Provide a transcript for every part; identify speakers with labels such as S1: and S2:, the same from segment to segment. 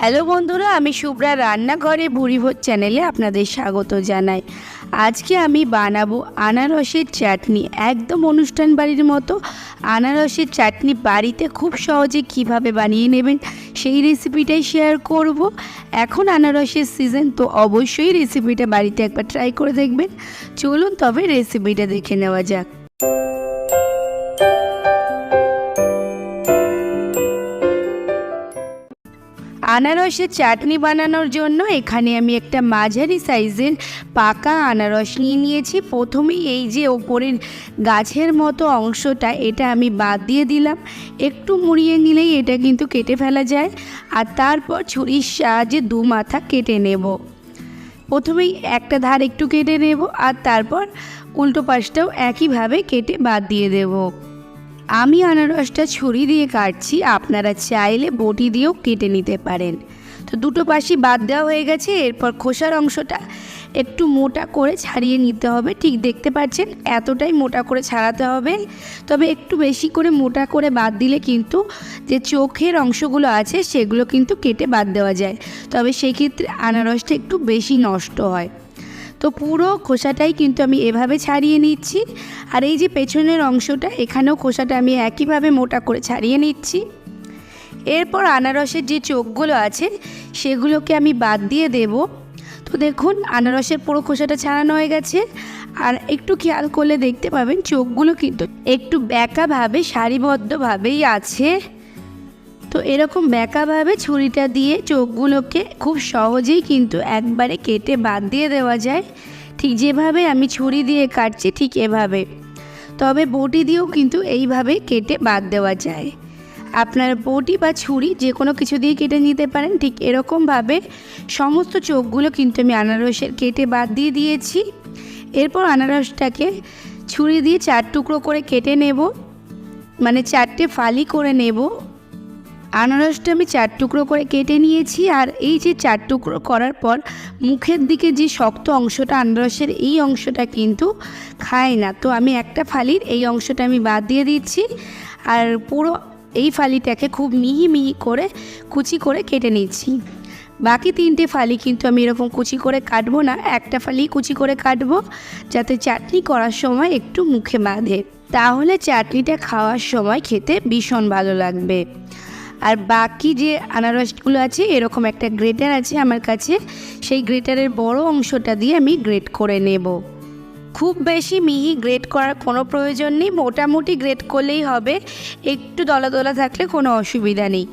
S1: Hello বন্ধুরা, আমি শুভ্রা রান্নাঘরে ভুড়িভোজ চ্যানেলে আপনাদের স্বাগত জানাই। আজকে আমি বানাবো আনারসের চাটনি। একদম অনুষ্ঠান বাড়ির মতো আনারসের চাটনি বাড়িতে খুব সহজে কীভাবে বানিয়ে নেবেন সেই রেসিপিটাই শেয়ার করব। এখন আনারসের সিজন তো অবশ্যই রেসিপিটা বাড়িতে একবার ট্রাই করে দেখবেন। চলুন তবে রেসিপিটা দেখে নেওয়া যাক। আনারসের চাটনি বানানোর জন্য এখানে আমি একটা মাঝারি সাইজের পাকা আনারস নিয়ে নিয়েছি। প্রথমেই এই যে ওপরের গাছের মতো অংশটা, এটা আমি বাদ দিয়ে দিলাম। একটু মুড়িয়ে নিলেই এটা কিন্তু কেটে ফেলা যায়। আর তারপর ছুরির সাহায্যে দু মাথা কেটে নেব। প্রথমেই একটা ধার একটু কেটে নেব আর তারপর উল্টো পাশটাও একইভাবে কেটে বাদ দিয়ে দেবো। আমি আনারসটা ছুরি দিয়ে কাটছি, আপনারা চাইলে বটি দিয়েও কেটে নিতে পারেন। তো দুটো পাশি বাদ দেওয়া হয়ে গেছে, এরপর খোসার অংশটা একটু মোটা করে ছাড়িয়ে নিতে হবে। ঠিক দেখতে পাচ্ছেন, এতটাই মোটা করে ছাড়াতে হবে। তবে একটু বেশি করে মোটা করে বাদ দিলে কিন্তু যে চোখের অংশগুলো আছে, সেগুলো কিন্তু কেটে বাদ দেওয়া যায়। তবে সেক্ষেত্রে আনারসটা একটু বেশি নষ্ট হয়। তো পুরো খোসাটাই কিন্তু আমি এভাবে ছাড়িয়ে নিচ্ছি। আর এই যে পেছনের অংশটা, এখানেও খোসাটা আমি একইভাবে মোটা করে ছাড়িয়ে নিচ্ছি। এরপর আনারসের যে চোখগুলো আছে, সেগুলোকে আমি বাদ দিয়ে দেব। তো দেখুন, আনারসের পুরো খোসাটা ছাড়ানো হয়ে গেছে। আর একটু খেয়াল করলে দেখতে পাবেন, চোখগুলো কিন্তু একটু ব্যাকাভাবে, সারিবদ্ধভাবেই আছে। তো এরকম ব্যাকাভাবে ছুরিটা দিয়ে চোখগুলোকে খুব সহজেই কিন্তু একবারে কেটে বাদ দিয়ে দেওয়া যায়। ঠিক যেভাবে আমি ছুরি দিয়ে কাটছি ঠিক এভাবে। তবে বটি দিয়েও কিন্তু এইভাবে কেটে বাদ দেওয়া যায়। আপনার বটি বা ছুরি যে কোনো কিছু দিয়ে কেটে নিতে পারেন। ঠিক এরকমভাবে সমস্ত চোখগুলো কিন্তু আমি আনারসের কেটে বাদ দিয়ে দিয়েছি। এরপর আনারসটাকে ছুরি দিয়ে চার টুকরো করে কেটে নেব। মানে চারটে ফালি করে নেব। আনারসটা আমি চার টুকরো করে কেটে নিয়েছি আর এই যে চার টুকরো করার পর মুখের দিকে যে শক্ত অংশটা আনারসের এই অংশটা কিন্তু খায় না। তো আমি একটা ফালির এই অংশটা আমি বাদ দিয়ে দিচ্ছি আর পুরো এই ফালিটাকে খুব মিহি মিহি করে কুচি করে কেটে নিচ্ছি। বাকি তিনটে ফালি কিন্তু আমি এরকম কুচি করে কাটবো না, একটা ফালি কুচি করে কাটবো যাতে চাটনি করার সময় একটু মুখে বাঁধে। তাহলে চাটনিটা খাওয়ার সময় খেতে ভীষণ ভালো লাগবে। আর বাকি যে আনারসগুলো আছে, এরকম একটা গ্রেটার আছে আমার কাছে, সেই গ্রেটারের বড় অংশটা দিয়ে আমি গ্রেট করে নেব। খুব বেশি মিহি গ্রেট করার কোনো প্রয়োজন নেই। মোটামুটি গ্রেট করলেই হবে। একটু দলা দলা থাকলে কোনো অসুবিধা নেই।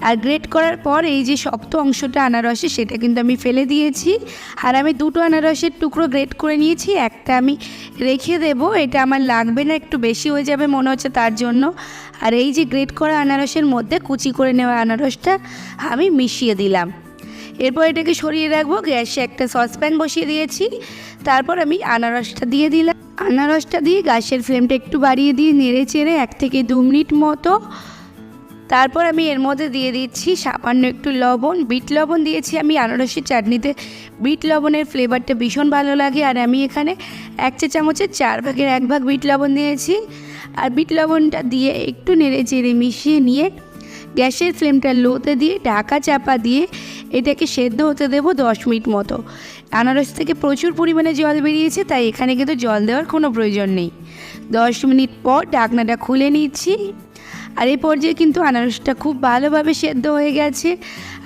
S1: আর গ্রেট করার পর এই যে শক্ত অংশটা আনারসে, সেটা কিন্তু আমি ফেলে দিয়েছি। আর আমি দুটো আনারসের টুকরো গ্রেট করে নিয়েছি। একটা আমি রেখে দেব। এটা আমার লাগবে না, একটু বেশি হয়ে যাবে মনে হচ্ছে তার জন্য। আর এই যে গ্রেট করা আনারসের মধ্যে কুচি করে নেওয়া আনারসটা আমি মিশিয়ে দিলাম। এরপর এটাকে সরিয়ে রাখব, গ্যাসে একটা সসপ্যান বসিয়ে দিয়েছি। তারপর আমি আনারসটা দিয়ে দিলাম। আনারসটা দিয়ে গ্যাসের ফ্লেমটা একটু বাড়িয়ে দিয়ে নেড়ে চেড়ে এক থেকে দু মিনিট মতো। তারপর আমি এর মধ্যে দিয়ে দিচ্ছি সামান্য একটু লবণ। বিট লবণ দিয়েছি আমি আনারসের চাটনিতে। বিট লবণের ফ্লেভারটা ভীষণ ভালো লাগে। আর আমি এখানে এক চা চামচের চার ভাগের এক ভাগ বিট লবণ দিয়েছি। আর বিট লবণটা দিয়ে একটু নেড়ে চেড়ে মিশিয়ে নিয়ে গ্যাসের ফ্লেমটা লোতে দিয়ে, ঢাকা চাপা দিয়ে এটাকে সেদ্ধ হতে দেবো দশ মিনিট মতো। আনারস থেকে প্রচুর পরিমাণে জল বেরিয়েছে, তাই এখানে কিন্তু জল দেওয়ার কোনো প্রয়োজন নেই। দশ মিনিট পর ঢাকনাটা খুলে নিচ্ছি। আর এই পর্যায়ে কিন্তু আনারসটা খুব ভালোভাবে সেদ্ধ হয়ে গেছে।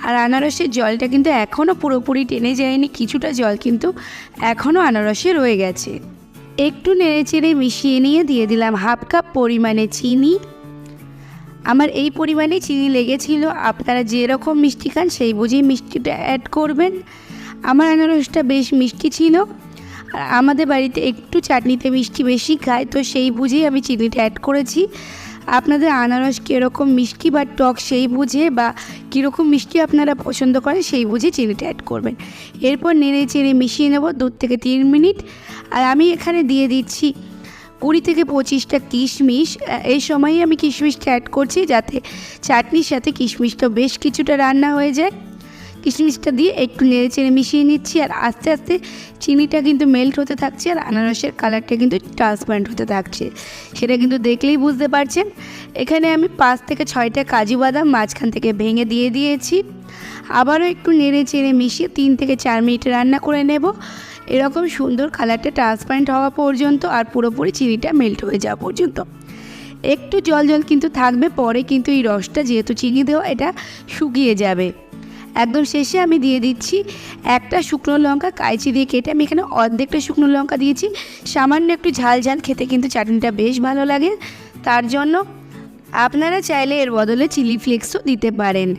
S1: আর আনারসের জলটা কিন্তু এখনও পুরোপুরি টেনে যায়নি, কিছুটা জল কিন্তু এখনও আনারসে রয়ে গেছে। একটু নেড়ে চেড়ে মিশিয়ে নিয়ে দিয়ে দিলাম হাফ কাপ পরিমাণে চিনি। আমার এই পরিমাণে চিনি লেগেছিল। আপনারা যেরকম মিষ্টি খান সেই বুঝেই মিষ্টিটা অ্যাড করবেন। আমার আনারসটা বেশ মিষ্টি ছিল। আর আমাদের বাড়িতে একটু চাটনিতে মিষ্টি বেশি খায়, তো সেই বুঝেই আমি চিনিটা অ্যাড করেছি। আপনাদের আনারস কীরকম মিষ্টি বা টক সেই বুঝে বা কীরকম মিষ্টি আপনারা পছন্দ করেন সেই বুঝে চিনিটা অ্যাড করবেন। এরপর নেড়ে চেড়ে মিশিয়ে নেব দু থেকে তিন মিনিট। আর আমি এখানে দিয়ে দিচ্ছি কুড়ি থেকে পঁচিশটা কিশমিশ এই সময়ই আমি কিশমিশটা অ্যাড করছি যাতে চাটনির সাথে কিশমিশটা বেশ কিছুটা রান্না হয়ে যায়। কিশমিশটা দিয়ে একটু নেড়ে চেড়ে মিশিয়ে নিচ্ছি আর আস্তে আস্তে চিনিটা কিন্তু মেল্ট হতে থাকছে আর আনারসের কালারটা কিন্তু ট্রান্সপারেন্ট হতে থাকছে। সেটা কিন্তু দেখলেই বুঝতে পারছেন। এখানে আমি পাঁচ থেকে ছয়টা কাজু বাদাম মাঝখান থেকে ভেঙে দিয়ে দিয়েছি। আবারও একটু নেড়ে চেড়ে মিশিয়ে তিন থেকে চার মিনিট রান্না করে নেব। এরকম সুন্দর কালারটা ট্রান্সপারেন্ট হওয়া পর্যন্ত আর পুরোপুরি চিনিটা মেল্ট হয়ে যাওয়া পর্যন্ত। একটু জল জল কিন্তু থাকবে, পরে কিন্তু এই রসটা যেহেতু চিনি দেওয়া, এটা শুকিয়ে যাবে। একদম শেষে আমি দিয়ে দিচ্ছি একটা শুকনো লঙ্কা, কাইচি দিয়ে কেটে আমি এখানে অর্ধেকটা শুকনো লঙ্কা দিয়েছি। সামান্য একটু ঝাল ঝাল খেতে কিন্তু চাটনিটা বেশ ভালো লাগে। তার জন্য আপনারা চাইলে এর বদলে চিলি ফ্লেক্সও দিতে পারেন।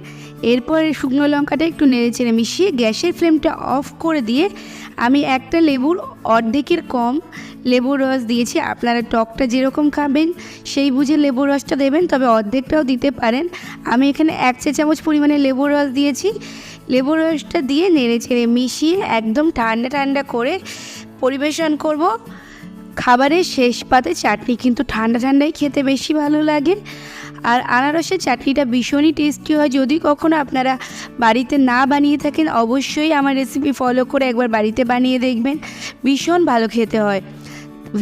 S1: এরপর শুকনো লঙ্কাটা একটু নেড়ে চেড়ে মিশিয়ে গ্যাসের ফ্লেমটা অফ করে দিয়ে আমি একটা লেবুর অর্ধেকের কম লেবুর রস দিয়েছি। আপনারা টকটা যেরকম খাবেন, সেই বুঝে লেবুর রসটা দেবেন, তবে অর্ধেকটাও দিতে পারেন। আমি এখানে এক চা চামচ পরিমাণে লেবুর রস দিয়েছি। লেবুর রসটা দিয়ে নেড়ে চেড়ে মিশিয়ে একদম ঠান্ডা ঠান্ডা করে পরিবেশন করব। খাবারের শেষ পাতে চাটনি কিন্তু ঠান্ডা ঠান্ডাই খেতে বেশি ভালো লাগে। আর আনারসের চাটনিটা ভীষণই টেস্টি হয়। যদি কখনো আপনারা বাড়িতে না বানিয়ে থাকেন, অবশ্যই আমার রেসিপি ফলো করে একবার বাড়িতে বানিয়ে দেখবেন। ভীষণ ভালো খেতে হয়।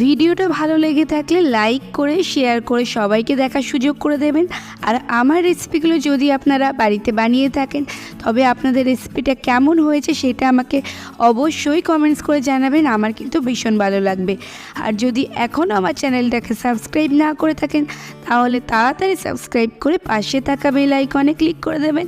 S1: ভিডিওটা ভালো লেগে থাকলে লাইক করে, শেয়ার করে সবাইকে দেখার সুযোগ করে দেবেন। আর আমার রেসিপিগুলো যদি আপনারা বাড়িতে বানিয়ে থাকেন, তবে আপনাদের রেসিপিটা কেমন হয়েছে সেটা আমাকে অবশ্যই কমেন্টস করে জানাবেন। আমার কিন্তু ভীষণ ভালো লাগবে। আর যদি এখনও আমার চ্যানেলটাকে সাবস্ক্রাইব না করে থাকেন, তাহলে তাড়াতাড়ি সাবস্ক্রাইব করে পাশে থাকা বেল আইকনে ক্লিক করে দেবেন।